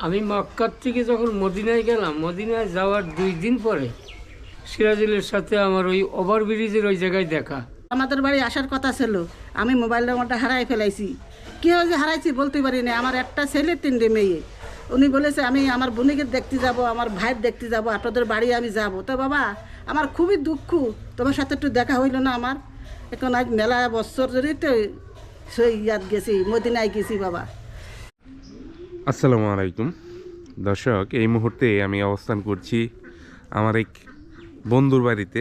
আমি মক্কার থেকে যখন মদিনায় গেলাম, মদিনায় যাওয়ার দুই দিন পরে সিরাজুলের সাথে আমার ওই ওভারব্রিজের ওই জায়গায় দেখা। আমাদের বাড়ি আসার কথা ছিল, আমি মোবাইল নাম্বারটা হারাই ফেলাইছি। কি যে হারাইছি বলতে পারি না, আমার একটা ছেলে, তিনটে মেয়ে। উনি বলেছে, আমি আমার বোনিকে দেখতে যাব, আমার ভাইয়ের দেখতে যাব, আপনাদের বাড়ি আমি যাব। তো বাবা, আমার খুবই দুঃখ, তোমার সাথে একটু দেখা হইল না আমার। এখন আজ মেলা বছর ধরে তো সেই ইয়াত গেছি, মদিনায় গেছি বাবা। আসসালামু আলাইকুম। দর্শক, এই মুহূর্তে আমি অবস্থান করছি আমার এক বন্ধুর বাড়িতে।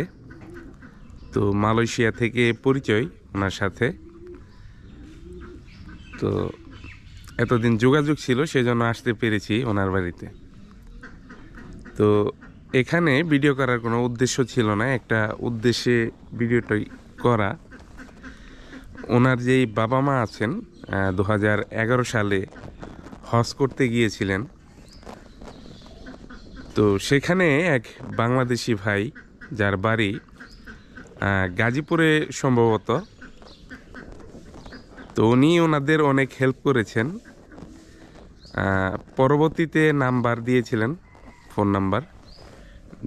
তো মালয়েশিয়া থেকে পরিচয় ওনার সাথে। তো এতদিন যোগাযোগ ছিল, সেজন্য আসতে পেরেছি ওনার বাড়িতে। তো এখানে ভিডিও করার কোনো উদ্দেশ্য ছিল না, একটা উদ্দেশ্যে ভিডিওটাই করা। ওনার যেই বাবা মা আছেন দু হাজার এগারো সালে হজ করতে গিয়েছিলেন। তো সেখানে এক বাংলাদেশি ভাই, যার বাড়ি গাজীপুরে সম্ভবত। তো উনি ওনাদের অনেক হেল্প করেছেন। পরবর্তীতে নাম্বার দিয়েছিলেন ফোন নাম্বার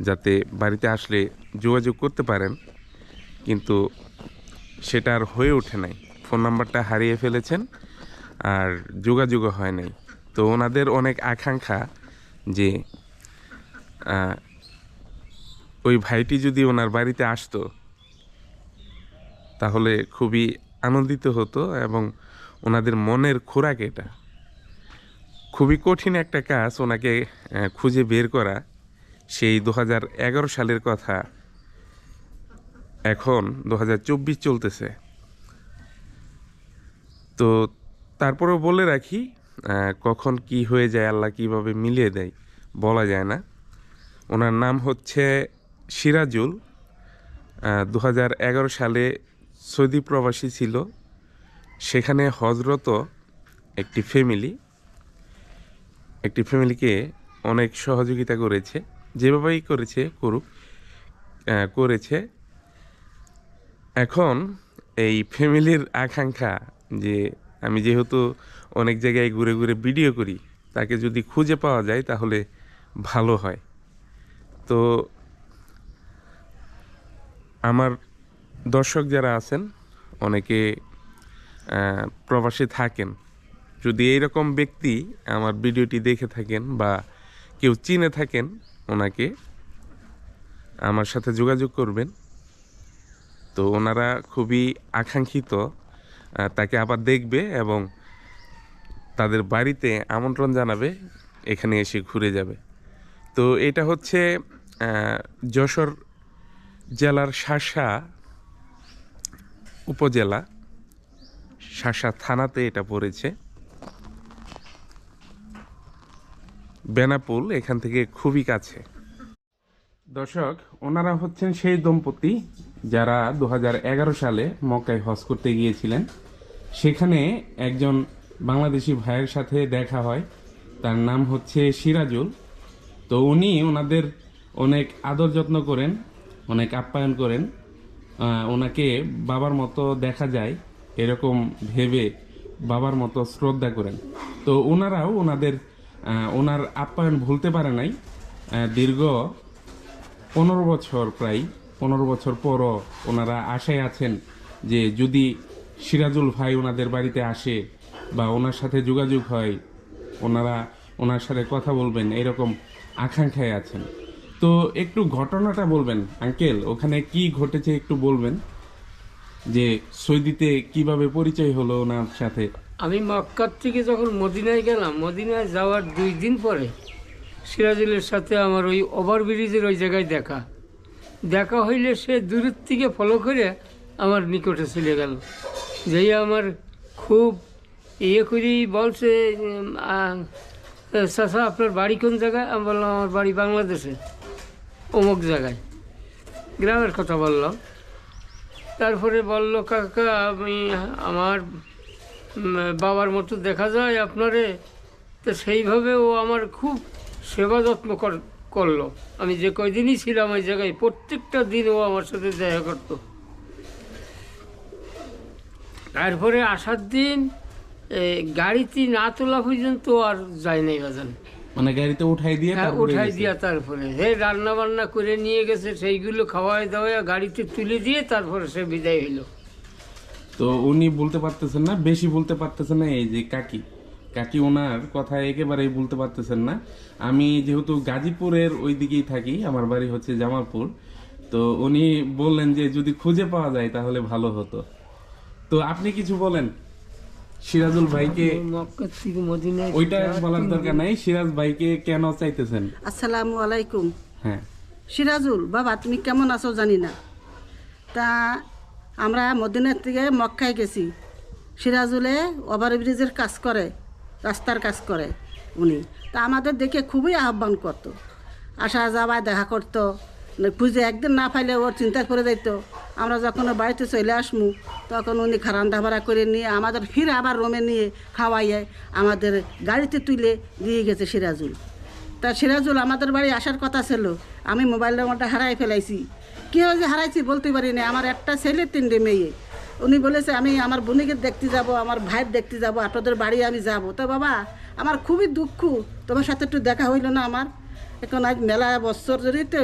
যাতে বাড়িতে আসলে যোগাযোগ করতে পারেন। কিন্তু সেটা আর হয়ে ওঠে নাই। ফোন নাম্বারটা হারিয়ে ফেলেছেন, আর যোগাযোগও হয় নাই। তো ওনাদের অনেক আকাঙ্ক্ষা যে ওই ভাইটি যদি ওনার বাড়িতে আসতো, তাহলে খুবই আনন্দিত হতো এবং ওনাদের মনের খোরাক এটা। খুবই কঠিন একটা কাজ ওনাকে খুঁজে বের করা। সেই দু হাজার এগারো সালের কথা এখন দু হাজার চব্বিশ চলতেছে। তো তারপরেও বলে রাখি কখন কি হয়ে যায় আল্লাহ কীভাবে মিলিয়ে দেয় বলা যায় না। ওনার নাম হচ্ছে সিরাজুল। দু হাজার এগারো সালে সৌদি প্রবাসী ছিল। সেখানে হজরত একটি ফ্যামিলি একটি ফ্যামিলিকে অনেক সহযোগিতা করেছে। যেভাবেই করেছে, করুক করেছে। এখন এই ফ্যামিলির আকাঙ্ক্ষা যে আমি যেহেতু অনেক জায়গায় ঘুরে ঘুরে ভিডিও করি, তাকে যদি খুঁজে পাওয়া যায় তাহলে ভালো হয়। তো আমার দর্শক যারা আছেন, অনেকে প্রবাসে থাকেন, যদি এইরকম ব্যক্তি আমার ভিডিওটি দেখে থাকেন বা কেউ চিনে থাকেন, ওনাকে আমার সাথে যোগাযোগ করবেন। তো ওনারা খুবই আকাঙ্ক্ষিত তাকে আবার দেখবে এবং তাদের বাড়িতে আমন্ত্রণ জানাবে, এখানে এসে ঘুরে যাবে। তো এটা হচ্ছে যশোর জেলার শাসা উপজেলা, শাসা থানাতে এটা পড়েছে। বেনাপুল এখান থেকে খুবই কাছে। দর্শক, ওনারা হচ্ছেন সেই দম্পতি যারা দু হাজার এগারো সালে মক্কায় হজ করতে গিয়েছিলেন। সেখানে একজন বাংলাদেশি ভাইয়ের সাথে দেখা হয়। তার নাম হচ্ছে সিরাজুল। তো উনি ওনাদের অনেক আদর যত্ন করেন, অনেক আপ্যায়ন করেন। ওনাকে বাবার মতো দেখা যায় এরকম ভেবে বাবার মতো শ্রদ্ধা করেন। তো ওনারাও ওনাদের ওনার আপ্যায়ন ভুলতে পারে নাই। দীর্ঘ পনেরো বছর প্রায়, পনেরো বছর পরও ওনারা আশায় আছেন যে যদি সিরাজুল ভাই ওনাদের বাড়িতে আসে বা ওনার সাথে যোগাযোগ হয়, ওনারা ওনার সাথে কথা বলবেন, এরকম আকাঙ্ক্ষায় আছেন। তো একটু ঘটনাটা বলবেন, আঙ্কেল, ওখানে কি ঘটেছে একটু বলবেন? যে সৌদিতে কীভাবে পরিচয় হলো ওনার সাথে? আমি মক্কার থেকে যখন মদিনায় গেলাম, মদিনায় যাওয়ার দুই দিন পরে সিরাজুলের সাথে আমার ওই ওভারব্রিজের ওই জায়গায় দেখা। দেখা হইলে সে দূরের থেকে ফলো করে আমার নিকটে চলে গেল। যেই আমার খুব ইয়ে করি বলছে চাচা, আপনার বাড়ি কোন জায়গায়? আমি বললাম, আমার বাড়ি বাংলাদেশে, অমুক জায়গায়। গ্রামের কথা বললাম। তারপরে বলল, কাকা, আমি আমার বাবার মতো দেখা যায় আপনারে। তো সেইভাবে ও আমার খুব সেবা যত্ন কর- করল। আমি যে কয়দিনই ছিলাম ওই জায়গায়, প্রত্যেকটা দিন ও আমার সাথে দেখা করতো। তারপরে আসার দিন গাড়িতে না তোলা পর্যন্ত আর যায় নাই বাজান মানে গাড়িতে উঠাই দিয়ে হ্যাঁ, উঠাই দিয়া তারপরে। সেই রান্না বান্না করে নিয়ে গেছে সেইগুলো খাওয়াই দাওয়াই গাড়িতে তুলে দিয়ে তারপরে সে বিদায় হইল। তো উনি বলতে পারতেছেন না বেশি বলতে পারতেছেন না এই যে কাকি। কাকি ওনার কথা একেবারেই বলতে পারতেছেন না। আমি যেহেতু গাজীপুরের ওই দিকেই থাকি আমার বাড়ি হচ্ছে জামালপুর। তো উনি বললেন যে যদি খুঁজে পাওয়া যায় তাহলে ভালো হতো। তো আপনি কিছু বলেন। সিরাজুল ভাইকে মক্কা থেকে মদিনায় ওইটা বলার দরকার নাই। সিরাজ ভাইকে কেন চাইতেছেন? আসসালামু আলাইকুম। হ্যাঁ। সিরাজুল বাবা তুমি কেমন আছো জানি না। তা আমরা মদিনার থেকে মক্কায় গেছি। সিরাজুলে ওভারব্রিজের কাজ করে রাস্তার কাজ করে উনি। তা আমাদের দেখে খুবই আহ্বান করতো। আসা যাওয়া দেখা করতো। খুঁজে একদিন না পাইলে ওর চিন্তা করে যাইতো। আমরা যখন বাড়িতে চলে আসমু, তখন উনি খারান্দা ভাড়া করে নিয়ে আমাদের ফিরে আবার রোমে নিয়ে খাওয়াইয়ে আমাদের গাড়িতে তুলে দিয়ে গেছে সিরাজুল। তা সিরাজুল, আমাদের বাড়ি আসার কথা ছিল, আমি মোবাইল নম্বরটা হারাই ফেলাইছি। কী হয়েছে হারাইছি বলতে পারি না, আমার একটা ছেলে, তিনটে মেয়ে। উনি বলেছে, আমি আমার বোনিকে দেখতে যাব, আমার ভাইয়ের দেখতে যাব, আপনাদের বাড়ি আমি যাব। তো বাবা, আমার খুবই দুঃখ, তোমার সাথে একটু দেখা হইল না আমার। এখন আজ মেলা বছর ধরেই তো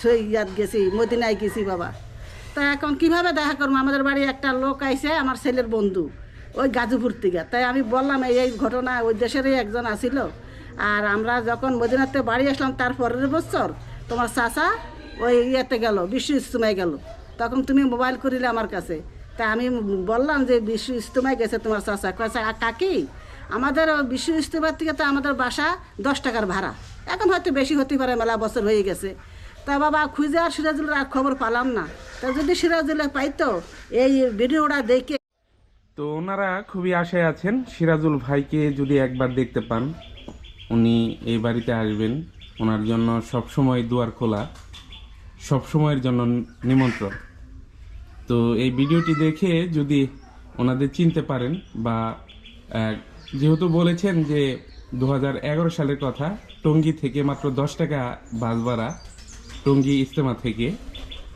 সেই গেছি, মদিনায় গেছি বাবা। তা এখন কীভাবে দেখা করব? আমাদের বাড়ি একটা লোক আইছে, আমার ছেলের বন্ধু, ওই গাজীপুর থেকে। তাই আমি বললাম, এই ঘটনা ওই দেশেরই একজন আসিল। আর আমরা যখন মদিনাতে বাড়ি আসলাম, তার পরের বছর তোমার চাচা ওই ইয়েতে গেল, বিশ্ব ইস্তমায় গেল। তখন তুমি মোবাইল করিলে আমার কাছে। তা আমি বললাম যে, বিশ্ব ইস্তমায় গেছে তোমার চাচা। কাকি আমাদের বিশ্ব ইস্তমার থেকে তো আমাদের বাসা দশ টাকার ভাড়া। এখন হয়তো বেশি হতে পারে, মেলা বছর হয়ে গেছে। তা বাবা, খুঁজে আর সিরাজুলের আর খবর পালাম না। তা যদি সিরাজুলে পাইতো, এই ভিডিওটা দেখে তো ওনারা খুবই আশায় আছেন, সিরাজুল ভাইকে যদি একবার দেখতে পান, উনি এই বাড়িতে আসবেন। ওনার জন্য সব সময় দুয়ার খোলা সব সময়ের জন্য নিমন্ত্রণ। তো এই ভিডিওটি দেখে যদি ওনাদের চিনতে পারেন বা যেহেতু বলেছেন যে দু হাজার এগারো সালের কথা, টঙ্গী থেকে মাত্র দশ টাকা বাস ভাড়া। টঙ্গী ইস্তেমা থেকে।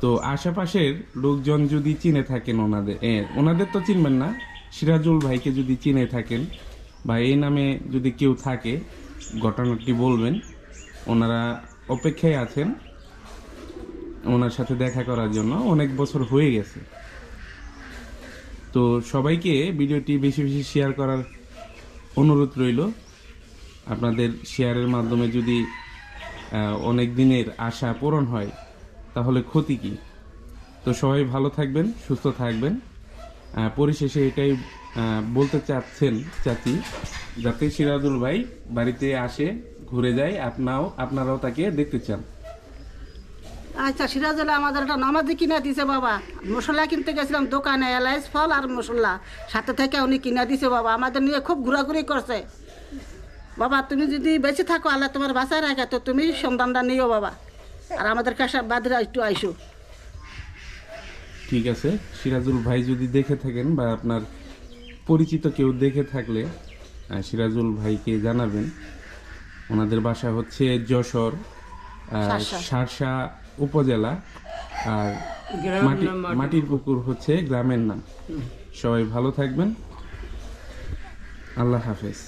তো আশেপাশের লোকজন যদি চিনে থাকেন ওনাদের ওনাদের তো চিনবেন না, সিরাজুল ভাইকে যদি চিনে থাকেন বা এই নামে যদি কেউ থাকে, ঘটনাটি বলবেন, ওনারা অপেক্ষায় আছেন ওনার সাথে দেখা করার জন্য। অনেক বছর হয়ে গেছে। তো সবাইকে ভিডিওটি বেশি বেশি শেয়ার করার অনুরোধ রইল। আপনাদের শেয়ারের মাধ্যমে যদি অনেক দিনের আশা পূরণ হয়, তাহলে ক্ষতি কি? তো সবাই ভালো থাকবেন, সুস্থ থাকবেন। পরিশেষে এটাই বলতে চাচ্ছেন চাচি যাতে সিরাজুল ভাই বাড়িতে আসে, ঘুরে যায়, আপনাও, আপনারাও তাকে দেখতে চান। আচ্ছা সিরাজুল আমাদের একটা নামাজি কিনা দিছে বাবা। মশলা কিনতে গেছিলাম দোকানে, এলাইচ ফল আর মশলা। সাথে থেকে উনি কিনা দিছে বাবা। আমাদের নিয়ে খুব ঘোরাঘুরি করছে। বাবা তুমি যদি বেঁচে থাকো আল্লাহ তোমার বাসায় রাখে তো তুমি সন্তানটা নিও বাবা। আর আমাদের কাছে বাদরা একটু আইসো। ঠিক আছে। সিরাজুল ভাই যদি দেখে থাকেন বা আপনার পরিচিত কেউ দেখে থাকলে সিরাজুল ভাইকে জানাবেন। ওনাদের বাসা হচ্ছে যশোর। শার্শা। উপজেলা আর মাটির পুকুর হচ্ছে গ্রামের নাম। সবাই ভালো থাকবেন। আল্লাহ হাফেজ।